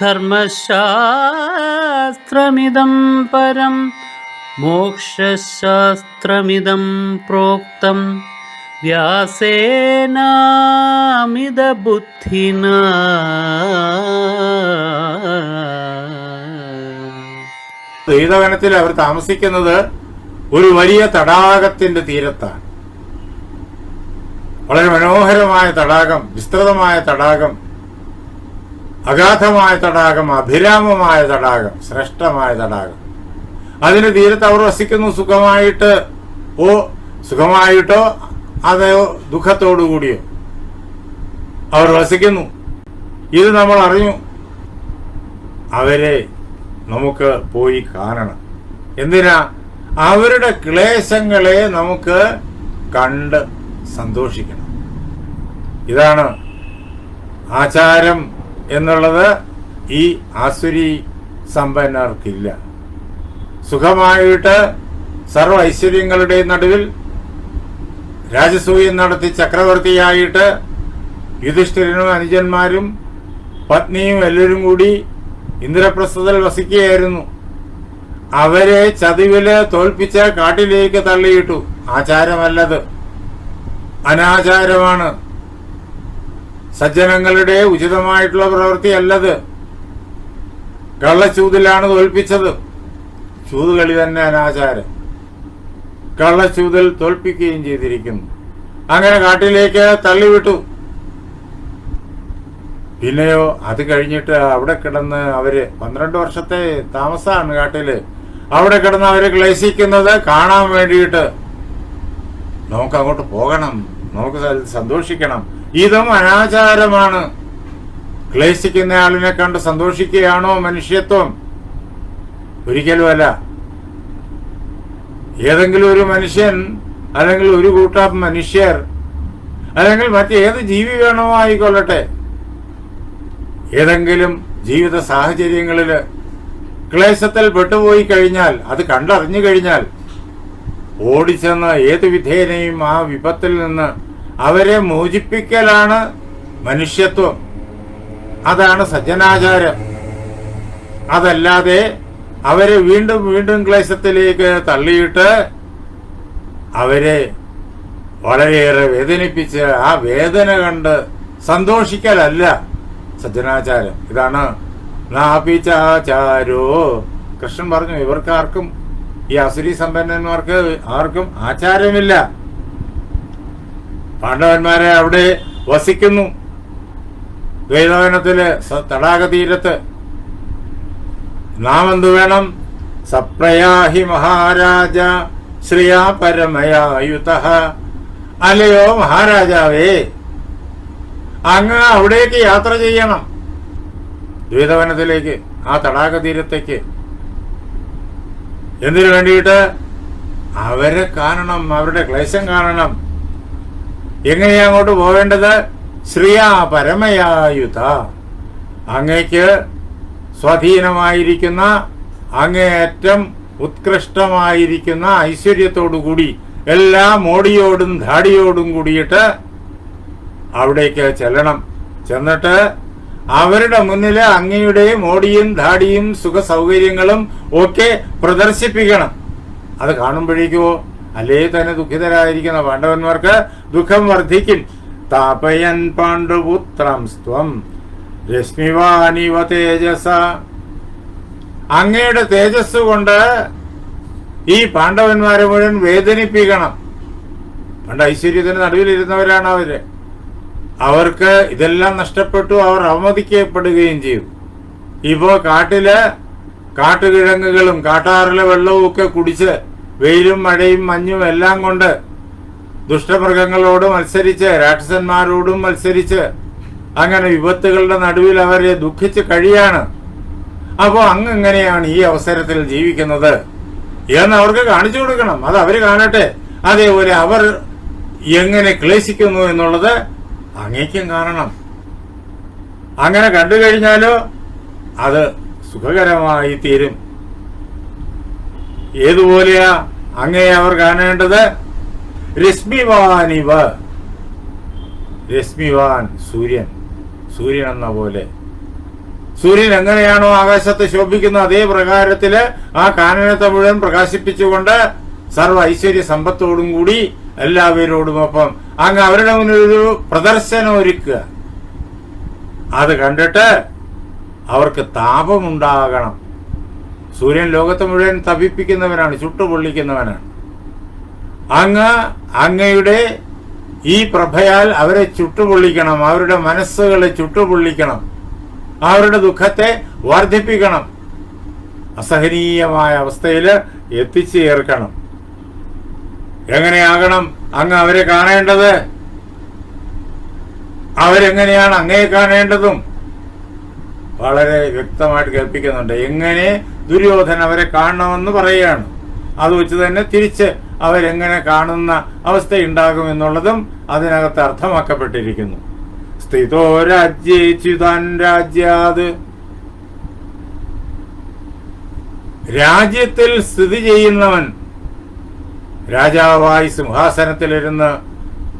ധർമ്മശാസ്ത്രമിദം പരം മോക്ഷശാസ്ത്രമിതം പ്രോക്തം. വ്യാസേനാമിതബുദ്ധിന. ദ്വൈതവനത്തിൽ അവർ താമസിക്കുന്നത് ഒരു വലിയ തടാകത്തിന്റെ തീരത്താണ്. വളരെ മനോഹരമായ തടാകം വിസ്തൃതമായ തടാകം അഗാധമായ തടാകം അഭിരാമമായ തടാകം ശ്രേഷ്ഠമായ തടാകം. അതിന് തീരത്ത് അവർ വസിക്കുന്നു സുഖമായിട്ട്. ഓ സുഖമായിട്ടോ? അതോ ദുഃഖത്തോടു കൂടിയോ? അവർ വസിക്കുന്നു. ഇത് നമ്മൾ അറിഞ്ഞു. അവരെ നമുക്ക് പോയി കാണണം. എന്തിനാ? അവരുടെ ക്ലേശങ്ങളെ നമുക്ക് കണ്ട് സന്തോഷിക്കണം. ഇതാണ് ആചാരം. എന്നുള്ളത് ഈ ആസുരി സമ്പന്നർക്കില്ല. സുഖമായിട്ട് സർവ ഐശ്വര്യങ്ങളുടെ നടുവിൽ രാജസൂയം നടത്തി ചക്രവർത്തിയായിട്ട് യുധിഷ്ഠിരനും അനുജന്മാരും പത്നിയും എല്ലാവരും കൂടി ഇന്ദ്രപ്രസ്ഥത്തിൽ വസിക്കുകയായിരുന്നു. അവരെ ചതിവിൽ തോൽപ്പിച്ച് കാട്ടിലേക്ക് തള്ളിയിട്ടു. ആചാരമല്ലത്. അനാചാരമാണ്. സജ്ജനങ്ങളുടെ ഉചിതമായിട്ടുള്ള പ്രവൃത്തിയല്ലത്. കള്ളച്ചൂതിലാണ് തോൽപ്പിച്ചത്. ചൂതുകളി തന്നെ അനാചാരം. കള്ളച്ചൂതിൽ തോൽപ്പിക്കുകയും ചെയ്തിരിക്കുന്നു. അങ്ങനെ കാട്ടിലേക്ക് തള്ളിവിട്ടു. പിന്നെയോ അത് കഴിഞ്ഞിട്ട് അവിടെ കിടന്ന് അവർ പന്ത്രണ്ട് വർഷത്തെ താമസമാണ് കാട്ടിൽ. അവിടെ കിടന്ന് അവർ ക്ലേശിക്കുന്നത് കാണാൻ വേണ്ടിയിട്ട്. നമുക്ക് അങ്ങോട്ട് പോകണം. നമുക്ക് സന്തോഷിക്കണം. ഇതും അനാചാരമാണ്. ക്ലേശിക്കുന്ന ആളിനെ കണ്ട് സന്തോഷിക്കുകയാണോ മനുഷ്യത്വം? ഒരിക്കലുമല്ല ഏതെങ്കിലും ഒരു മനുഷ്യൻ അല്ലെങ്കിൽ ഒരു കൂട്ടം മനുഷ്യർ അല്ലെങ്കിൽ മറ്റേത് ജീവി വേണോ ആയിക്കൊള്ളട്ടെ. ഏതെങ്കിലും ജീവിത സാഹചര്യങ്ങളിൽ ക്ലേശത്തിൽ പെട്ടുപോയി കഴിഞ്ഞാൽ അത് കണ്ടറിഞ്ഞു കഴിഞ്ഞാൽ ഓടിച്ചെന്ന് ഏത് വിധേനയും ആ വിപത്തിൽ നിന്ന് അവരെ മോചിപ്പിക്കലാണ് മനുഷ്യത്വം. അതാണ് സജ്ജനാചാരം. അതല്ലാതെ അവരെ വീണ്ടും വീണ്ടും ക്ലേശത്തിലേക്ക് തള്ളിയിട്ട് അവരെ വളരെയേറെ വേദനിപ്പിച്ച് ആ വേദന കണ്ട് സന്തോഷിക്കലല്ല സജ്ജനാചാരം. ഇതാണ് നാപിചാചാരോ കൃഷ്ണൻ പറഞ്ഞു ഇവർക്കാർക്കും ഈ അസുരി സമ്പന്നന്മാർക്ക് ആർക്കും ആചാരമില്ല. പാണ്ഡവന്മാരെ അവിടെ വസിക്കുന്നു. ദ്വൈതവനത്തിൽ സ- തടാക തീരത്ത് നാം എന്തു വേണം? സപ്രയാഹി മഹാരാജ ശ്രീയാ പരമയായുത അല്ലയോ മഹാരാജാവേ? അങ്ങ് അവിടേക്ക് യാത്ര ചെയ്യണം. ദ്വൈതവനത്തിലേക്ക് ആ തടാക തീരത്തേക്ക് എന്തിനു വേണ്ടിയിട്ട്? അവരെ കാണണം അവരുടെ ക്ലേശം കാണണം. എങ്ങനെയാ അങ്ങോട്ട് പോവേണ്ടത്? ശ്രീയാ പരമയായുധ. അങ്ങയ്ക്ക് സ്വാധീനമായിരിക്കുന്ന അങ്ങേയറ്റം ഉത്കൃഷ്ടമായിരിക്കുന്ന ഐശ്വര്യത്തോടുകൂടി എല്ലാ മോടിയോടും ധാടിയോടും കൂടിയിട്ട് അവിടേക്ക് ചെല്ലണം. ചെന്നിട്ട് അവരുടെ മുന്നിൽ അങ്ങയുടെ മോടിയും ധാടിയും സുഖ സൗകര്യങ്ങളും ഒക്കെ പ്രദർശിപ്പിക്കണം. അത് കാണുമ്പോഴേക്കോ അല്ലേ? തന്നെ ദുഃഖിതരായിരിക്കുന്ന പാണ്ഡവന്മാർക്ക് ദുഃഖം വർദ്ധിക്കും. താപയൻ പാണ്ഡുപുത്രം സ്വം രശ്മിവാനിവ തേജസ. അങ്ങയുടെ തേജസ് കൊണ്ട് ഈ പാണ്ഡവന്മാരെ മുഴുവൻ വേദനിപ്പിക്കണം. പണ്ട് ഐശ്വര്യത്തിന് നടുവിലിരുന്നവരാണ് അവർ. അവർക്ക് ഇതെല്ലാം നഷ്ടപ്പെട്ടു അവർ അവമതിക്കപ്പെടുകയും ചെയ്യും. ഇപ്പോ കാട്ടിൽ കാട്ടുകിഴങ്ങുകളും കാട്ടാറിലെ വെള്ളവും ഒക്കെ കുടിച്ച് വെയിലും മഴയും മഞ്ഞും എല്ലാം കൊണ്ട് ദുഷ്ടമൃഗങ്ങളോട് മത്സരിച്ച് രാക്ഷസന്മാരോടും മത്സരിച്ച് അങ്ങനെ വിപത്തുകളുടെ നടുവിൽ അവരെ ദുഃഖിച്ച് കഴിയാണ്. അപ്പോൾ അങ്ങ് എങ്ങനെയാണ് ഈ അവസരത്തിൽ ജീവിക്കുന്നത്? എന്ന് അവർക്ക് കാണിച്ചു കൊടുക്കണം. അത് അവർ കാണട്ടെ. അതേപോലെ അവർ എങ്ങനെ ക്ലേശിക്കുന്നു എന്നുള്ളത് അങ്ങേക്കും കാണണം. അങ്ങനെ കണ്ടു കഴിഞ്ഞാലോ അത് സുഖകരമായി തീരും ഏതുപോലെയാ അങ്ങേ അവർ കാണേണ്ടത്? രശ്മിവാനിവ. രശ്മിവാൻ സൂര്യൻ. സൂര്യൻ എന്ന പോലെ. സൂര്യൻ എങ്ങനെയാണോ ആകാശത്ത് ശോഭിക്കുന്ന അതേ പ്രകാരത്തിൽ ആ കാനനത്തെ മുഴുവൻ പ്രകാശിപ്പിച്ചുകൊണ്ട് സർവ ഐശ്വര്യ സമ്പത്തോടും കൂടി എല്ലാവരോടും ഒപ്പം അങ്ങ് അവരുടെ മുന്നിൽ ഒരു പ്രദർശനം ഒരുക്കുക. അത് കണ്ടിട്ട് അവർക്ക് താപമുണ്ടാകണം. സൂര്യൻ ലോകത്തെ മുഴുവൻ തപിപ്പിക്കുന്നവനാണ് ചുട്ടുപൊള്ളിക്കുന്നവനാണ്. അങ്ങ് അങ്ങയുടെ ഈ പ്രഭയാൽ അവരെ ചുട്ടുപൊള്ളിക്കണം അവരുടെ മനസ്സുകളെ ചുട്ടുപൊള്ളിക്കണം അവരുടെ ദുഃഖത്തെ വർദ്ധിപ്പിക്കണം. അസഹനീയമായ അവസ്ഥയിൽ എത്തിച്ചേർക്കണം എങ്ങനെയാകണം അങ്ങ് അവരെ കാണേണ്ടത്? അവരെങ്ങനെയാണ് അങ്ങയെ കാണേണ്ടതും? വളരെ വ്യക്തമായിട്ട് കേൾപ്പിക്കുന്നുണ്ട്. എങ്ങനെ ദുര്യോധന അവരെ കാണണമെന്ന് പറയുകയാണ്. അത് വെച്ച് തന്നെ തിരിച്ച് അവരെങ്ങനെ കാണുന്ന അവസ്ഥയുണ്ടാകും എന്നുള്ളതും അതിനകത്ത് അർത്ഥമാക്കപ്പെട്ടിരിക്കുന്നു. സ്ഥിതോ രാജ്യുതാൻ രാജ്യാത്. രാജ്യത്തിൽ സ്ഥിതി ചെയ്യുന്നവൻ രാജാവായി സിംഹാസനത്തിലിരുന്ന്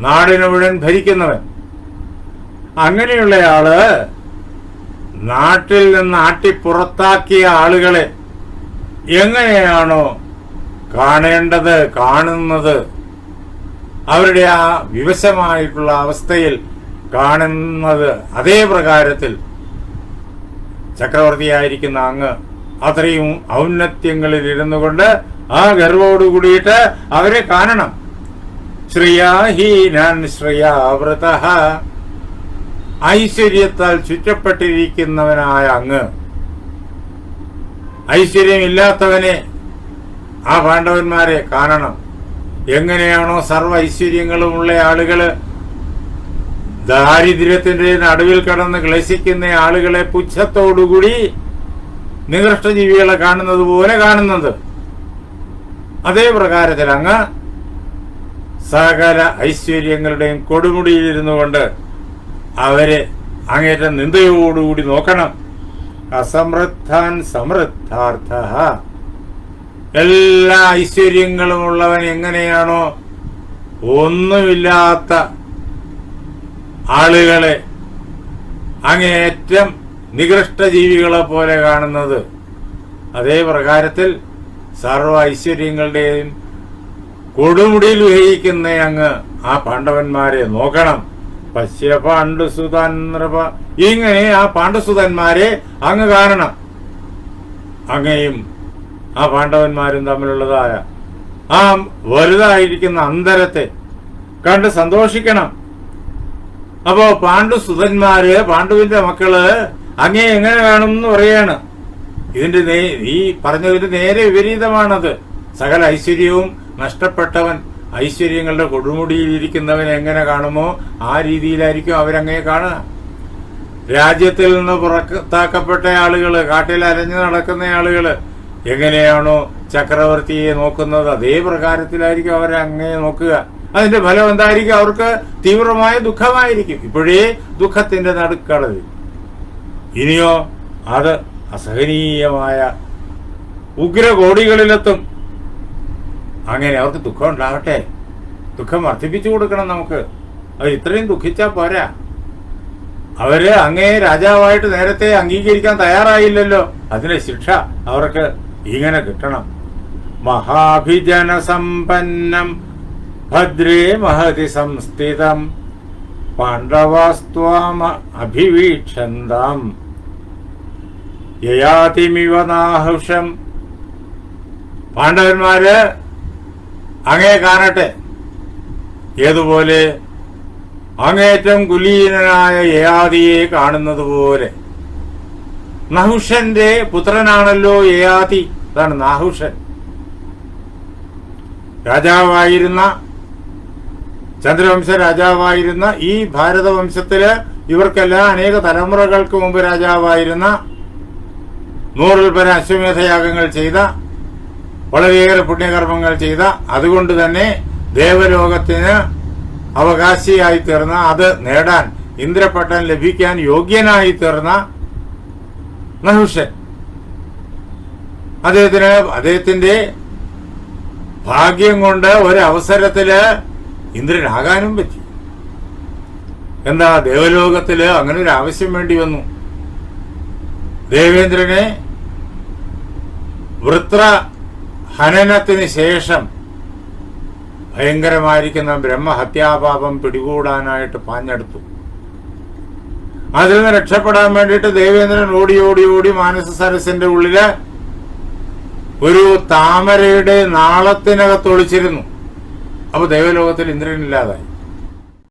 നാടിന് മുഴുവൻ ഭരിക്കുന്നവൻ. അങ്ങനെയുള്ളയാൾ നാട്ടിൽ നിന്ന് ആട്ടിപ്പുറത്താക്കിയ ആളുകളെ എങ്ങനെയാണോ കാണേണ്ടത് കാണുന്നത്? അവരുടെ ആ വിവശമായിട്ടുള്ള അവസ്ഥയിൽ കാണുന്നത് അതേ പ്രകാരത്തിൽ ചക്രവർത്തിയായിരിക്കുന്ന അങ്ങ് അത്രയും ഔന്നത്യങ്ങളിൽ ഇരുന്നു കൊണ്ട് ആ ഗർവോട് കൂടിയിട്ട് അവരെ കാണണം. ശ്രിയാഹീനാൻ ശ്രിയാവൃത. ഐശ്വര്യത്താൽ ചുറ്റപ്പെട്ടിരിക്കുന്നവനായ അങ്ങ്. ഐശ്വര്യമില്ലാത്തവനെ ആ പാണ്ഡവന്മാരെ കാണണം. എങ്ങനെയാണോ സർവ ഐശ്വര്യങ്ങളുമുള്ള ആളുകൾ ദാരിദ്ര്യത്തിന്റെ നടുവിൽ കടന്ന് ക്ലേശിക്കുന്ന ആളുകളെ പുച്ഛത്തോടുകൂടി നികൃഷ്ടജീവികളെ കാണുന്നത് പോലെ കാണുന്നത്. അതേ പ്രകാരത്തിൽ അങ്ങ് സകല ഐശ്വര്യങ്ങളുടെയും കൊടുമുടിയിലിരുന്നു കൊണ്ട് അവരെ അങ്ങേറ്റം നിന്ദയോടുകൂടി നോക്കണം. അസമൃദ്ധാൻ സമൃദ്ധാർത്ഥ. എല്ലാ ഐശ്വര്യങ്ങളും ഉള്ളവൻ എങ്ങനെയാണോ ഒന്നുമില്ലാത്ത ആളുകളെ അങ്ങേയറ്റം നികൃഷ്ട ജീവികളെ പോലെ കാണുന്നത്. അതേ പ്രകാരത്തിൽ സർവ ഐശ്വര്യങ്ങളുടെയും കൊടുമുടിയിൽ വിഹയിക്കുന്ന അങ്ങ് ആ പാണ്ഡവന്മാരെ നോക്കണം. പശ്യ പാണ്ഡുസുതൻ നൃപ. ഇങ്ങനെ ആ പാണ്ഡുസുതന്മാരെ അങ്ങ് കാണണം. അങ്ങയും ആ പാണ്ഡവന്മാരും തമ്മിലുള്ളതായ ആ വലുതായിരിക്കുന്ന അന്തരത്തെ കണ്ട് സന്തോഷിക്കണം. അപ്പോ പാണ്ഡുസുതന്മാര് പാണ്ഡുവിന്റെ മക്കൾ അങ്ങേ എങ്ങനെ കാണും എന്ന് പറയാണ്. ഇതിന്റെ ഈ പറഞ്ഞതിന്റെ നേരെ വിപരീതമാണത്. സകല ഐശ്വര്യവും നഷ്ടപ്പെട്ടവൻ ഐശ്വര്യങ്ങളുടെ കൊടുമുടിയിൽ ഇരിക്കുന്നവൻ എങ്ങനെ കാണുമോ ആ രീതിയിലായിരിക്കും അവരങ്ങനെ കാണുക. രാജ്യത്തിൽ നിന്ന് പുറത്താക്കപ്പെട്ട ആളുകൾ കാട്ടിൽ അലഞ്ഞു നടക്കുന്ന ആളുകൾ എങ്ങനെയാണോ ചക്രവർത്തിയെ നോക്കുന്നത്? അതേ പ്രകാരത്തിലായിരിക്കും അവരെ അങ്ങയെ നോക്കുക. അതിന്റെ ഫലം എന്തായിരിക്കും? അവർക്ക് തീവ്രമായ ദുഃഖമായിരിക്കും. ഇപ്പോഴേ ദുഃഖത്തിന്റെ നടുക്കളവിൽ ഇനിയോ അത് അസഹനീയമായ ഉഗ്രകോടികളിലെത്തും. അങ്ങനെ അവർക്ക് ദുഃഖം ഉണ്ടാകട്ടെ. ദുഃഖം വർദ്ധിപ്പിച്ചു കൊടുക്കണം നമുക്ക്. അവർ ഇത്രയും ദുഃഖിച്ചാ പോരാ. അവർ അങ്ങേ രാജാവായിട്ട് നേരത്തെ അംഗീകരിക്കാൻ തയ്യാറായില്ലല്ലോ. അതിന്റെ ശിക്ഷ അവർക്ക് ഇങ്ങനെ കിട്ടണം. മഹാഭിജന സമ്പന്നം ഭദ്രേ മഹതി സംസ്ഥിതം. പാണ്ഡവാസ്ത്വാമ അഭിവീക്ഷന്താം. യയാതിമിവ നാഹുഷം. പാണ്ഡവന്മാര് അങ്ങേ കാണട്ടെ. ഏതുപോലെ അങ്ങേറ്റം കുലീനനായ യയാതിയെ കാണുന്നത് പോലെ നഹുഷന്റെ പുത്രനാണല്ലോ യയാതി അതാണ് നാഹുഷൻ. രാജാവായിരുന്ന ചന്ദ്രവംശ രാജാവായിരുന്ന ഈ ഭാരതവംശത്തിൽ ഇവർക്കെല്ലാം അനേക തലമുറകൾക്ക് മുമ്പ് രാജാവായിരുന്ന നൂറിൽ പരം അശ്വമേധയാഗങ്ങൾ ചെയ്ത വളരെയേറെ പുണ്യകർമ്മങ്ങൾ ചെയ്ത അതുകൊണ്ട് തന്നെ ദേവലോകത്തിന് അവകാശിയായി തീർന്ന അത് നേടാൻ ഇന്ദ്രപട്ടൻ ലഭിക്കാൻ യോഗ്യനായി തീർന്ന നഹുഷൻ അദ്ദേഹത്തിന് അദ്ദേഹത്തിന്റെ ഭാഗ്യം കൊണ്ട് ഒരവസരത്തിൽ ഇന്ദ്രനാകാനും പറ്റി. എന്താ ദേവലോകത്തിൽ അങ്ങനെ ഒരു ആവശ്യം വേണ്ടി വന്നു. ദേവേന്ദ്രനെ വൃത്ര ഹനനത്തിന് ശേഷം ഭയങ്കരമായിരിക്കുന്ന ബ്രഹ്മഹത്യാപാപം പിടികൂടാനായിട്ട് പാഞ്ഞെടുത്തു. അതിൽ നിന്ന് രക്ഷപ്പെടാൻ വേണ്ടിയിട്ട് ദേവേന്ദ്രൻ ഓടി ഓടി ഓടി മാനസ സരസിന്റെ ഉള്ളിൽ ഒരു താമരയുടെ നാളത്തിനകത്ത് ഒളിച്ചിരുന്നു. അപ്പൊ ദേവലോകത്തിൽ ഇന്ദ്രനില്ലാതായി.